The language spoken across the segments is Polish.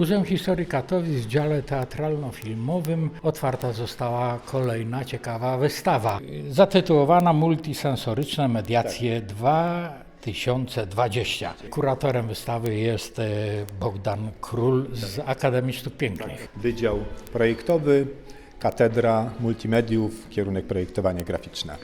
Muzeum Historii Katowic w dziale teatralno-filmowym otwarta została kolejna ciekawa wystawa zatytułowana Multisensoryczne mediacje 2020. Kuratorem wystawy jest e, Bogdan Król z Akademii Sztuk Pięknych. Wydział projektowy, katedra multimediów, kierunek projektowanie graficzne.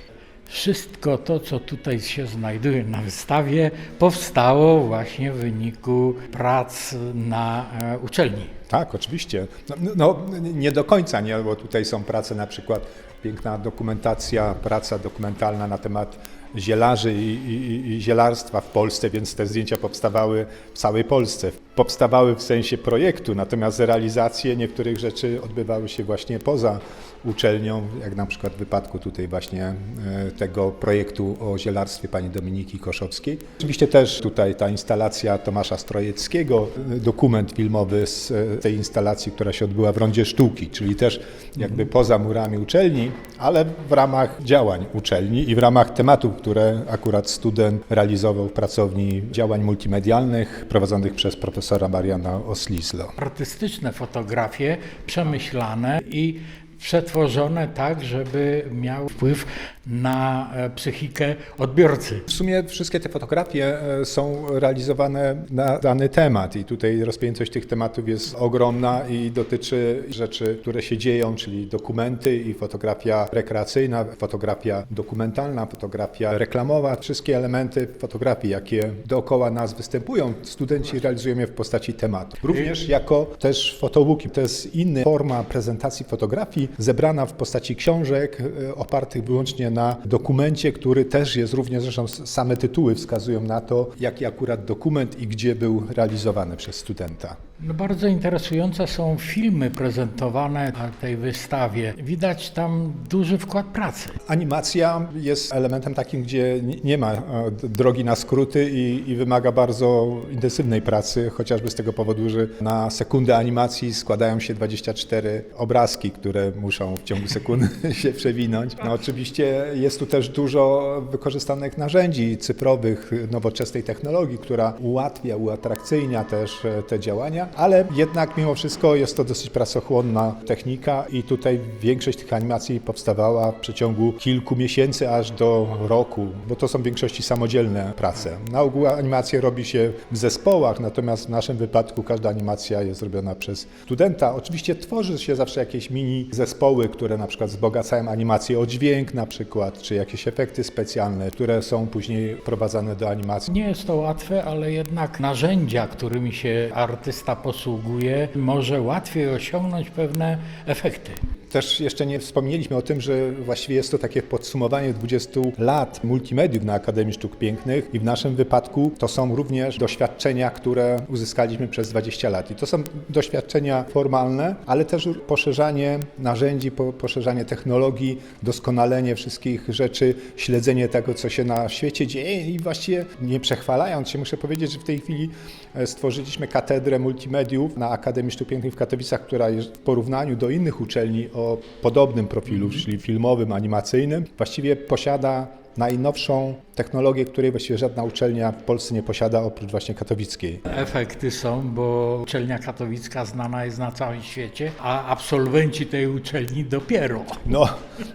Wszystko to, co tutaj się znajduje na wystawie, powstało właśnie w wyniku prac na e, uczelni. Tak, oczywiście. No, no, nie do końca, nie, bo tutaj są prace na przykład, piękna dokumentacja, praca dokumentalna na temat zielarzy i, i, i zielarstwa w Polsce, więc te zdjęcia powstawały w całej Polsce. Powstawały w sensie projektu, natomiast realizacje niektórych rzeczy odbywały się właśnie poza uczelnią, jak na przykład w wypadku tutaj właśnie e, tego projektu o zielarstwie pani Dominiki Koszowskiej. Oczywiście też tutaj ta instalacja Tomasza Strojeckiego, e, dokument filmowy z e, tej instalacji, która się odbyła w Rondzie Sztuki, czyli też jakby poza murami uczelni, ale w ramach działań uczelni i w ramach tematów, które akurat student realizował w pracowni działań multimedialnych prowadzonych przez profesora Mariana Oslislo. Artystyczne fotografie, przemyślane i przetworzone tak, żeby miały wpływ na e, psychikę odbiorcy. W sumie wszystkie te fotografie e, są realizowane na dany temat i tutaj rozpiętość tych tematów jest ogromna i dotyczy rzeczy, które się dzieją, czyli dokumenty i fotografia rekreacyjna, fotografia dokumentalna, fotografia reklamowa, wszystkie elementy fotografii, jakie dookoła nas występują, studenci realizują je w postaci tematu. Również jako też fotobooki. To jest inna forma prezentacji fotografii, zebrana w postaci książek e, opartych wyłącznie na dokumencie, który też jest również, zresztą same tytuły wskazują na to, jaki akurat dokument i gdzie był realizowany przez studenta. No bardzo interesujące są filmy prezentowane na tej wystawie. Widać tam duży wkład pracy. Animacja jest elementem takim, gdzie nie- ma e, drogi na skróty i, i wymaga bardzo intensywnej pracy, chociażby z tego powodu, że na sekundę animacji składają się 24 obrazki, które muszą w ciągu sekundy się przewinąć. No oczywiście jest tu też dużo wykorzystanych narzędzi cyfrowych, nowoczesnej technologii, która ułatwia, uatrakcyjnia też e, te działania, ale jednak mimo wszystko jest to dosyć pracochłonna technika i tutaj większość tych animacji powstawała w przeciągu kilku miesięcy aż do roku, bo to są w większości samodzielne prace. Na ogół animacje robi się w zespołach, natomiast w naszym wypadku każda animacja jest robiona przez studenta. Oczywiście tworzy się zawsze jakieś mini zespoły, które na przykład wzbogacają animację o dźwięk na przykład, czy jakieś efekty specjalne, które są później wprowadzane do animacji. Nie jest to łatwe, ale jednak narzędzia, którymi się artysta posługuje, może łatwiej osiągnąć pewne efekty. Też jeszcze nie wspomnieliśmy o tym, że właściwie jest to takie podsumowanie 20 lat multimediów na Akademii Sztuk Pięknych i w naszym wypadku to są również doświadczenia, które uzyskaliśmy przez 20 lat. I to są doświadczenia formalne, ale też poszerzanie narzędzi, po- poszerzanie technologii, doskonalenie wszystkich rzeczy, śledzenie tego, co się na świecie dzieje i właściwie nie przechwalając się, muszę powiedzieć, że w tej chwili e, stworzyliśmy katedrę multimediów na Akademii Sztuk Pięknych w Katowicach, która jest w porównaniu do innych uczelni o podobnym profilu, czyli filmowym, animacyjnym, właściwie posiada najnowszą technologię, której właściwie żadna uczelnia w Polsce nie posiada oprócz właśnie katowickiej. Efekty są, bo uczelnia katowicka znana jest na całym świecie, a absolwenci tej uczelni dopiero. No,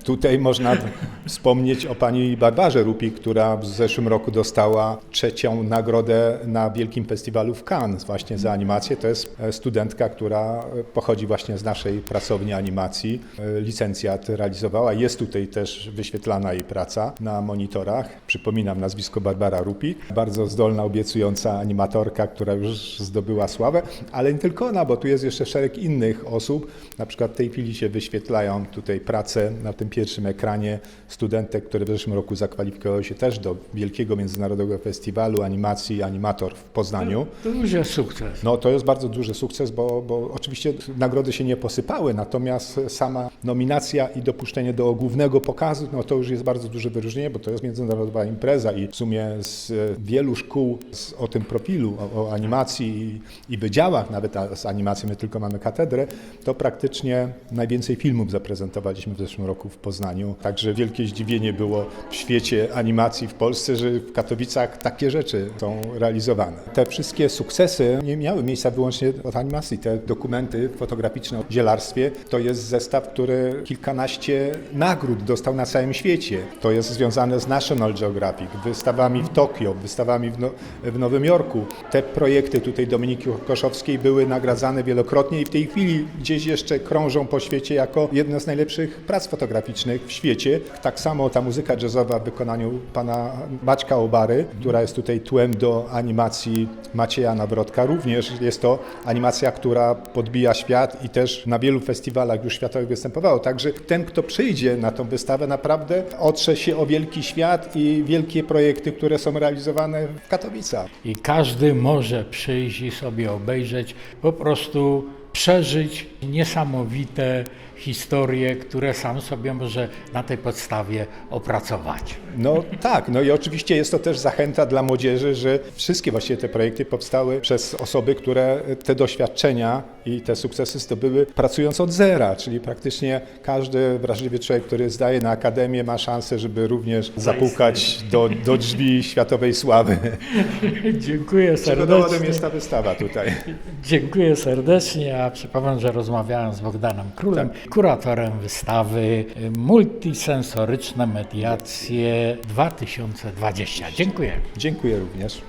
tutaj można wspomnieć o pani Barbarze Rupi, która w zeszłym roku dostała trzecią nagrodę na Wielkim Festiwalu w Cannes właśnie za animację. To jest e, studentka, która e, pochodzi właśnie z naszej pracowni animacji. E, Licencjat realizowała. Jest tutaj też wyświetlana jej praca na monitorach. Przypominam nazwisko Barbara Rupi. Bardzo zdolna, obiecująca animatorka, która już zdobyła sławę, ale nie tylko ona, bo tu jest jeszcze szereg innych osób. Na przykład w tej chwili się wyświetlają tutaj prace na tym pierwszym ekranie studentek, które w zeszłym roku zakwalifikowały się też do Wielkiego Międzynarodowego Festiwalu Animacji Animator w Poznaniu. Duży sukces. No to jest bardzo duży sukces, bo, bo oczywiście nagrody się nie posypały, natomiast sama nominacja i dopuszczenie do głównego pokazu, no to już jest bardzo duże wyróżnienie, bo to jest międzynarodowa impreza i w sumie z e, wielu szkół z, o tym profilu, o, o animacji i, i wydziałach, nawet a, z animacji my tylko mamy katedrę, to praktycznie najwięcej filmów zaprezentowaliśmy w zeszłym roku w Poznaniu. Także wielkie zdziwienie było w świecie animacji w Polsce, że w Katowicach takie rzeczy są realizowane. Te wszystkie sukcesy nie miały miejsca wyłącznie od animacji. Te dokumenty fotograficzne o zielarstwie to jest zestaw, który kilkanaście nagród dostał na całym świecie. To jest związane z National Geographic, wystawami w Tokio, wystawami w, no, w Nowym Jorku. Te projekty tutaj Dominiki Koszowskiej były nagradzane wielokrotnie i w tej chwili gdzieś jeszcze krążą po świecie jako jedne z najlepszych prac fotograficznych w świecie. Tak samo ta muzyka jazzowa w wykonaniu pana Maćka Obary, która jest tutaj tłem do animacji Macieja Nawrotka. Również jest to animacja, która podbija świat i też na wielu festiwalach już światowych występowało. Także ten, kto przyjdzie na tą wystawę, naprawdę otrze się o wielki świat i wielkie projekty, które są realizowane w Katowicach. I każdy może przyjść i sobie obejrzeć, po prostu przeżyć niesamowite historie, które sam sobie może na tej podstawie opracować. No tak, no i oczywiście jest to też zachęta dla młodzieży, że wszystkie właściwie te projekty powstały przez osoby, które te doświadczenia i te sukcesy zdobyły pracując od zera, czyli praktycznie każdy wrażliwy człowiek, który zdaje na akademię ma szansę, żeby również zapukać do, do drzwi światowej sławy. Dziękuję Czego dowodem serdecznie. jest ta wystawa tutaj. Dziękuję serdecznie, a przypomnę, że rozmawiałem z Bogdanem Królem, kuratorem wystawy y, Multisensoryczne Mediacje 2020. Dziękuję. Dziękuję również.